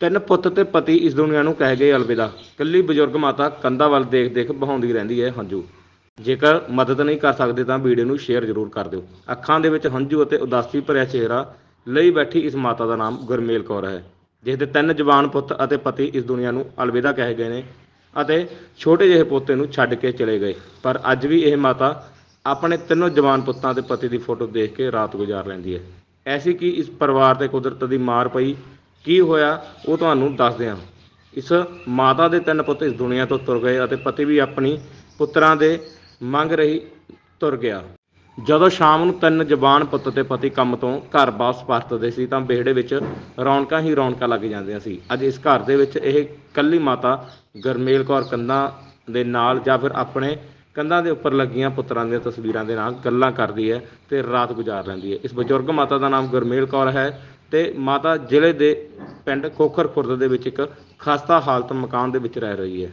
ਤਿੰਨ ਪੁੱਤ ਤੇ ਪਤੀ ਇਸ ਦੁਨੀਆ ਨੂੰ ਕਹਿ ਗਏ ਅਲਵਿਦਾ। ਕੱਲੀ ਬਜ਼ੁਰਗ ਮਾਤਾ ਕੰਧਾਂ ਵੱਲ ਦੇਖ ਦੇਖ ਬਹਾਉਂਦੀ ਰਹਿੰਦੀ ਹੈ ਹੰਝੂ। ਜੇਕਰ ਮਦਦ ਨਹੀਂ ਕਰ ਸਕਦੇ ਤਾਂ ਵੀਡੀਓ ਨੂੰ ਸ਼ੇਅਰ ਜ਼ਰੂਰ ਕਰ ਦਿਓ। ਅੱਖਾਂ ਦੇ ਵਿੱਚ ਹੰਝੂ ਅਤੇ ਉਦਾਸੀ ਭਰਿਆ ਚਿਹਰਾ ਲਈ ਬੈਠੀ ਇਸ ਮਾਤਾ ਦਾ ਨਾਮ ਗੁਰਮੇਲ ਕੌਰ ਹੈ, ਜਿਸ ਦੇ ਤਿੰਨ ਜਵਾਨ ਪੁੱਤ ਅਤੇ ਪਤੀ ਇਸ ਦੁਨੀਆ ਨੂੰ ਅਲਵਿਦਾ ਕਹਿ ਗਏ ਨੇ ਅਤੇ ਛੋਟੇ ਜਿਹੇ ਪੋਤੇ ਨੂੰ ਛੱਡ ਕੇ ਚਲੇ ਗਏ। ਪਰ ਅੱਜ ਵੀ ਇਹ ਮਾਤਾ ਆਪਣੇ ਤਿੰਨੋਂ ਜਵਾਨ ਪੁੱਤਾਂ ਤੇ ਪਤੀ ਦੀ ਫੋਟੋ ਦੇਖ ਕੇ ਰਾਤ ਗੁਜ਼ਾਰ ਲੈਂਦੀ ਹੈ। ਐਸੀ ਕਿ ਇਸ ਪਰਿਵਾਰ ਤੇ ਕੁਦਰਤ ਦੀ ਮਾਰ ਪਈ ਕੀ ਹੋਇਆ, ਉਹ ਤੁਹਾਨੂੰ ਦੱਸਦੇ ਹਾਂ। ਇਸ ਮਾਤਾ ਦੇ ਤਿੰਨ ਪੁੱਤ ਇਸ ਦੁਨੀਆ ਤੋਂ ਤੁਰ ਗਏ ਅਤੇ ਪਤੀ ਵੀ ਆਪਣੀ ਪੁੱਤਰਾਂ ਦੇ ਮੰਗ ਰਹੀ ਤੁਰ ਗਿਆ। ਜਦੋਂ ਸ਼ਾਮ ਨੂੰ ਤਿੰਨ ਜਵਾਨ ਪੁੱਤ ਤੇ ਪਤੀ ਕੰਮ ਤੋਂ ਘਰ ਵਾਪਸ ਪਰਤਦੇ ਸੀ, ਤਾਂ ਵਿਹੜੇ ਵਿੱਚ ਰੌਣਕਾਂ ਹੀ ਰੌਣਕਾਂ ਲੱਗ ਜਾਂਦੀਆਂ ਸੀ। ਅੱਜ ਇਸ ਘਰ ਦੇ ਵਿੱਚ ਇਹ ਕੱਲੀ ਮਾਤਾ ਗਰਮੇਲ ਕੌਰ ਕੰਧਾਂ ਦੇ ਨਾਲ ਜਾਂ ਫਿਰ ਆਪਣੇ ਕੰਧਾਂ ਦੇ ਉੱਪਰ ਲੱਗੀਆਂ ਪੁੱਤਰਾਂ ਦੀਆਂ ਤਸਵੀਰਾਂ ਦੇ ਨਾਲ ਗੱਲਾਂ ਕਰਦੀ ਹੈ ਤੇ ਰਾਤ ਗੁਜ਼ਾਰ ਲੈਂਦੀ ਹੈ। ਇਸ ਬਜ਼ੁਰਗ ਮਾਤਾ ਦਾ ਨਾਮ ਗੁਰਮੇਲ ਕੌਰ ਹੈ। ਤੇ ਮਾਤਾ ਜ਼ਿਲ੍ਹੇ ਦੇ ਪਿੰਡ ਖੋਖਰ ਖੁਰਦ ਦੇ ਵਿੱਚ ਇੱਕ ਖਸਤਾ ਹਾਲਤ ਮਕਾਨ ਦੇ ਵਿੱਚ ਰਹਿ ਰਹੀ ਹੈ।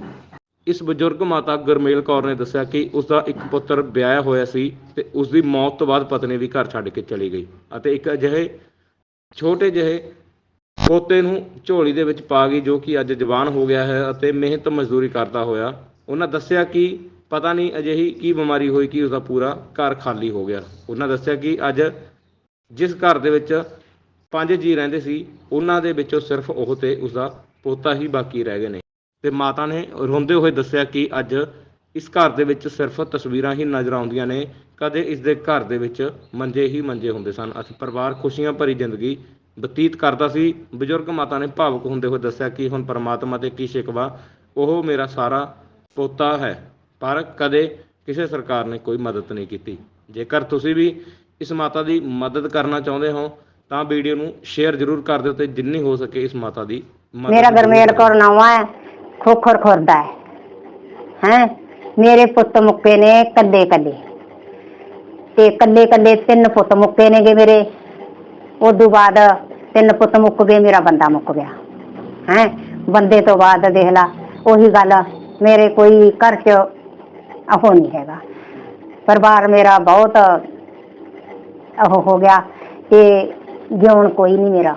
ਇਸ ਬਜ਼ੁਰਗ ਮਾਤਾ ਗੁਰਮੇਲ ਕੌਰ ਨੇ ਦੱਸਿਆ ਕਿ ਉਸ ਦਾ ਇੱਕ ਪੁੱਤਰ ਵਿਆਹਿਆ ਹੋਇਆ ਸੀ ਤੇ ਉਸ ਦੀ ਮੌਤ ਤੋਂ ਬਾਅਦ ਪਤਨੀ ਵੀ ਘਰ ਛੱਡ ਕੇ ਚਲੀ ਗਈ ਅਤੇ ਇੱਕ ਅਜਿਹੇ ਛੋਟੇ ਜਿਹੇ ਪੋਤੇ ਨੂੰ ਝੋਲੀ ਦੇ ਵਿੱਚ ਪਾ ਗਈ ਜੋ ਕਿ ਅੱਜ ਜਵਾਨ ਹੋ ਗਿਆ ਹੈ ਅਤੇ ਮਿਹਨਤ ਮਜ਼ਦੂਰੀ ਕਰਦਾ ਹੋਇਆ। ਉਹਨਾਂ ਦੱਸਿਆ ਕਿ ਪਤਾ ਨਹੀਂ ਅਜਿਹੀ ਕੀ ਬਿਮਾਰੀ ਹੋਈ ਕਿ ਉਸ ਦਾ ਪੂਰਾ ਘਰ ਖਾਲੀ ਹੋ ਗਿਆ। ਉਹਨਾਂ ਦੱਸਿਆ ਕਿ ਅੱਜ ਜਿਸ ਘਰ ਦੇ ਵਿੱਚ ਪੰਜ ਜੀ ਰਹਿੰਦੇ ਸੀ, ਉਹਨਾਂ ਦੇ ਵਿੱਚੋਂ ਸਿਰਫ ਉਹ ਤੇ ਉਸ ਦਾ ਪੋਤਾ ਹੀ ਬਾਕੀ ਰਹਿ ਗਏ ਨੇ। ਤੇ ਮਾਤਾ ਨੇ ਰੋਂਦੇ ਹੋਏ ਦੱਸਿਆ ਕਿ ਅੱਜ ਇਸ ਘਰ ਦੇ ਵਿੱਚ ਸਿਰਫ ਤਸਵੀਰਾਂ ਹੀ ਨਜ਼ਰ ਆਉਂਦੀਆਂ ਨੇ, ਕਦੇ ਇਸ ਦੇ ਘਰ ਦੇ ਵਿੱਚ ਮੰਜੇ ਹੀ ਮੰਜੇ ਹੁੰਦੇ ਸਨ। ਅਤੇ ਪਰਿਵਾਰ ਖੁਸ਼ੀਆਂ ਭਰੀ ਜ਼ਿੰਦਗੀ ਬਤੀਤ ਕਰਦਾ ਸੀ। ਬਜ਼ੁਰਗ ਮਾਤਾ ਨੇ ਭਾਵੁਕ ਹੁੰਦੇ ਹੋਏ ਦੱਸਿਆ ਕਿ ਹੁਣ ਪਰਮਾਤਮਾ ਤੇ ਕੀ ਸ਼ਿਕਵਾ, ਉਹ ਮੇਰਾ ਸਾਰਾ ਪੋਤਾ ਹੈ, ਪਰ ਕਦੇ ਕਿਸੇ ਸਰਕਾਰ ਨੇ ਕੋਈ ਮਦਦ ਨਹੀਂ ਕੀਤੀ। ਜੇਕਰ ਤੁਸੀਂ ਵੀ ਇਸ ਮਾਤਾ ਦੀ ਮਦਦ ਕਰਨਾ ਚਾਹੁੰਦੇ ਹੋ ਤਾਂ ਵੀਡੀਓ ਨੂੰ ਸ਼ੇਅਰ ਜ਼ਰੂਰ ਕਰ ਦਿਓ ਤੇ ਜਿੰਨੀ ਹੋ ਸਕੇ ਇਸ ਮਾਤਾ ਦੀ ਮਦਦ ਮੇਰਾ ਗਰਮੇਲ ਕਰੋ। ਕੌਰ ਨਾਵਾਂ ਹੈ ਖੋਖਰ ਖੁਰਦਾ ਹੈ ਹੈ? ਮੇਰੇ ਪੁੱਤ ਮੁੱਕੇ ਨੇ ਕੱਲੇ ਕੱਲੇ। ਤੇ ਕੱਲੇ ਕੱਲੇ ਤਿੰਨ ਪੁੱਤ ਮੁੱਕੇ ਨੇਗੇ ਮੇਰੇ। ਉਦੋਂ ਬਾਅਦ ਤਿੰਨ ਪੁੱਤ ਮੁੱਕ ਗਏ ਮੇਰਾ ਬੰਦਾ ਮੁੱਕ ਗਿਆ। ਹੈ? ਬੰਦੇ ਤੋਂ ਬਾਅਦ ਦੇਖ ਲਾ ਉਹੀ ਗੱਲ ਮੇਰੇ ਕੋਈ ਘਰ ਚ ਉਹ ਨਹੀਂ ਹੈਗਾ। ਪਰਿਵਾਰ ਮੇਰਾ ਬਹੁਤ ਉਹ ਹੋ ਗਿਆ। ਤੇ ਜਿਉਣ ਕੋਈ ਨਹੀਂ ਮੇਰਾ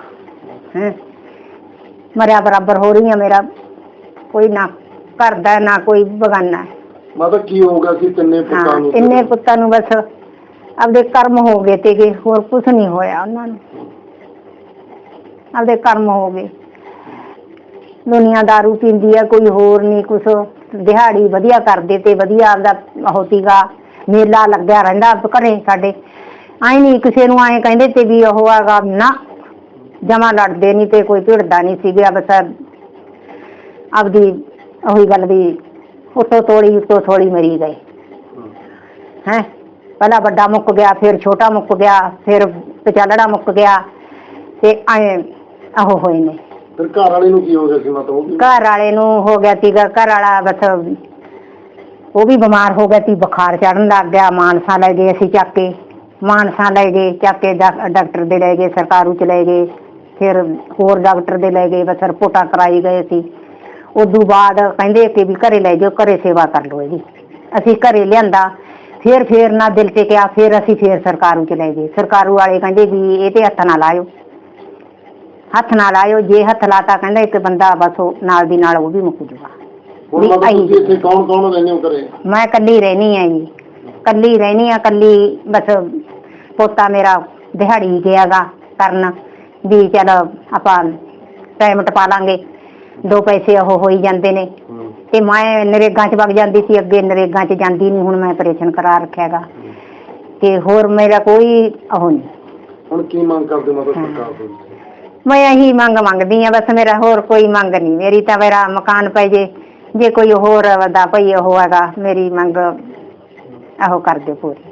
ਹੈ। ਮਰਿਆ ਬਰਾਬਰ ਹੋ ਰਹੀ ਆ ਮੇਰਾ ਕੋਈ ਨਾ ਘਰ ਦਾ ਨਾ ਕੋਈ ਬਗਾਨਾ। ਹੈ। ਮਾਤਾ ਕੀ ਹੋਊਗਾ ਕਿ ਤਿੰਨੇ ਪੁੱਤਾਂ ਹਾਂ ਨੂੰ? ਇੰਨੇ ਪੁੱਤਾਂ ਨੂੰ ਬਸ ਆਪਦੇ ਕਰਮ ਹੋ ਗਏ ਤੇ ਕਿ ਹੋਰ ਕੁਝ ਨਹੀਂ ਹੋਇਆ ਉਹਨਾਂ ਨੂੰ। ਆਪਦੇ ਕਰਮ ਹੋ ਗਏ। ਦੁਨੀਆ दारू ਪੀਂਦੀ ਆ ਕੋਈ ਹੋਰ ਨਹੀਂ ਕੁਛ ਦਿਹਾੜੀ ਵਧੀਆ ਕਰਦੇ ਤੇ ਵਧੀਆ ਆਪਦਾ ਹੋਤੀਗਾ। ਮੇਲਾ ਲੱਗਿਆ ਰਹਿੰਦਾ ਘਰੇ ਸਾਡੇ। ਆਈ ਨਹੀਂ ਕਿਸੇ ਨੂੰ ਆਏ ਕਹਿੰਦੇ ਤੇ ਵੀ ਉਹ ਹੈਗਾ ਨਾ। ਜਮਾ ਲੜਦੇ ਨਹੀਂ ਤੇ ਕੋਈ ਭਿੜਦਾ ਨਹੀਂ ਸੀਗਾ ਬਸ ਆਪਦੀ ਉਹੀ ਗੱਲ ਵੀ ਉੱਤੋਂ ਤੋੜੀ ਉੱਤੋਂ ਥੋੜੀ ਮਰੀ ਗਏ। ਹੈ? ਪਹਿਲਾਂ ਵੱਡਾ ਮੁੱਕ ਗਿਆ ਫਿਰ ਛੋਟਾ ਮੁੱਕ ਗਿਆ ਫਿਰ ਪਚਾਲੜਾ ਮੁੱਕ ਗਿਆ ਤੇ ਐ ਉਹ ਹੋਏ ਨੇ। ਫਿਰ ਘਰ ਵਾਲੇ ਨੂੰ ਕੀ ਹੋ ਗਿਆ ਸੀ ਮਾਤਾ ਉਹ ਵੀ? ਘਰ ਵਾਲੇ ਨੂੰ ਹੋ ਗਿਆ ਸੀਗਾ ਘਰ ਵਾਲਾ ਬਸ ਉਹ ਵੀ ਬਿਮਾਰ ਹੋ ਗਿਆ ਸੀ ਬੁਖਾਰ ਚੜਨ ਲੱਗ ਗਿਆ ਮਾਨਸਾ ਲੈ ਗਏ ਅਸੀਂ ਚੱਕ ਕੇ। ਮਾਨਸਾ ਲੈ ਗਏ ਚੱਕ ਡਾ- ਡਾਕਟਰ ਦੇ ਲੈ ਗਏ ਸਰਕਾਰੂ ਚ ਲੈ ਗਏ ਫਿਰ ਹੋਰ ਡਾਕਟਰ ਦੇ ਲੈ ਗਏ ਬਸ ਰਿਪੋਰਟਾਂ ਕਰਾਈ ਗਏ ਸੀ। ਉਦੋਂ ਬਾਅਦ ਕਹਿੰਦੇ ਕਿ ਵੀ ਘਰੇ ਲੈ ਜਾਓ ਘਰੇ ਸੇਵਾ ਕਰ ਲਓ ਇਹਦੀ। ਅਸੀਂ ਘਰੇ ਲਿਆਂਦਾ ਫਿਰ ਫੇਰ ਨਾ ਦਿਲ ਤੇ ਕਿਹਾ ਫਿਰ ਅਸੀਂ ਫੇਰ ਸਰਕਾਰੂ ਚ ਲੈ ਗਏ। ਸਰਕਾਰੂ ਵਾਲੇ ਕਹਿੰਦੇ ਵੀ ਇਹ ਤੇ ਹੱਥ ਨਾ ਲਾਇਓ। ਹੱਥ ਨਾ ਲਾਇਓ ਜੇ ਹੱਥ ਲਾਤਾ ਕਹਿੰਦਾ ਇੱਕ ਬੰਦਾ ਬਸ ਉਹ ਨਾਲ ਦੀ ਨਾਲ ਉਹ ਵੀ ਮੁੱਕ ਜੂਗਾ। ਹੁਣ ਵੀ ਮਾਤਾ ਆਈ। ਤੁਸੀਂ ਇੱਥੇ ਕੌਣ ਕੌਣ ਰਹਿੰਦੇ ਹੋ ਘਰੇ? ਮੈਂ ਕੱਲੀ ਰਹਿਣੀ ਆ ਜੀ। ਕੱਲੀ ਰਹਿਣੀ ਆ ਕੱਲੀ ਬਸ ਪੋਤਾ ਮੇਰਾ ਦਿਹਾੜੀ ਗਿਆਗਾ ਕਰਨ ਵੀ ਚਲ ਆਪਾਂ ਟਾਈਮ ਟਪਾ ਲਾਂਗੇ। ਦੋ ਪੈਸੇ ਉਹ ਹੋਈ ਜਾਂਦੇ ਨੇ। ਤੇ ਮੈਂ ਨਰੇਗਾ ਚ ਵਗ ਜਾਂਦੀ ਸੀ ਅੱਗੇ ਨਰੇਗਾ ਚ ਜਾਂਦੀ ਨਹੀਂ ਹੁਣ ਮੈਂ ਆਪਰੇਸ਼ਨ ਕਰਾ ਰੱਖਿਆਗਾ ਤੇ ਹੋਰ ਮੇਰਾ ਕੋਈ ਉਹ ਨਹੀਂ ਹੁਣ ਕੀ ਮੰਗ ਕਰਦੇ ਮਾਤਾ ਸਰਕਾਰ ਤੋਂ? ਮੈਂ ਇਹੀ ਮੰਗ ਮੰਗਦੀ ਆ ਬਸ ਮੇਰਾ ਹੋਰ ਕੋਈ ਮੰਗ ਨਹੀਂ ਮੇਰੀ ਤਾਂ ਮੇਰਾ ਮਕਾਨ ਪੈ ਜੇ ਜੇ ਕੋਈ ਹੋਰ ਦਾ ਭਈ ਉਹ ਹੈਗਾ ਮੇਰੀ ਮੰਗ ਇਹੋ ਕਰ ਦਿਓ ਪੂਰੀ।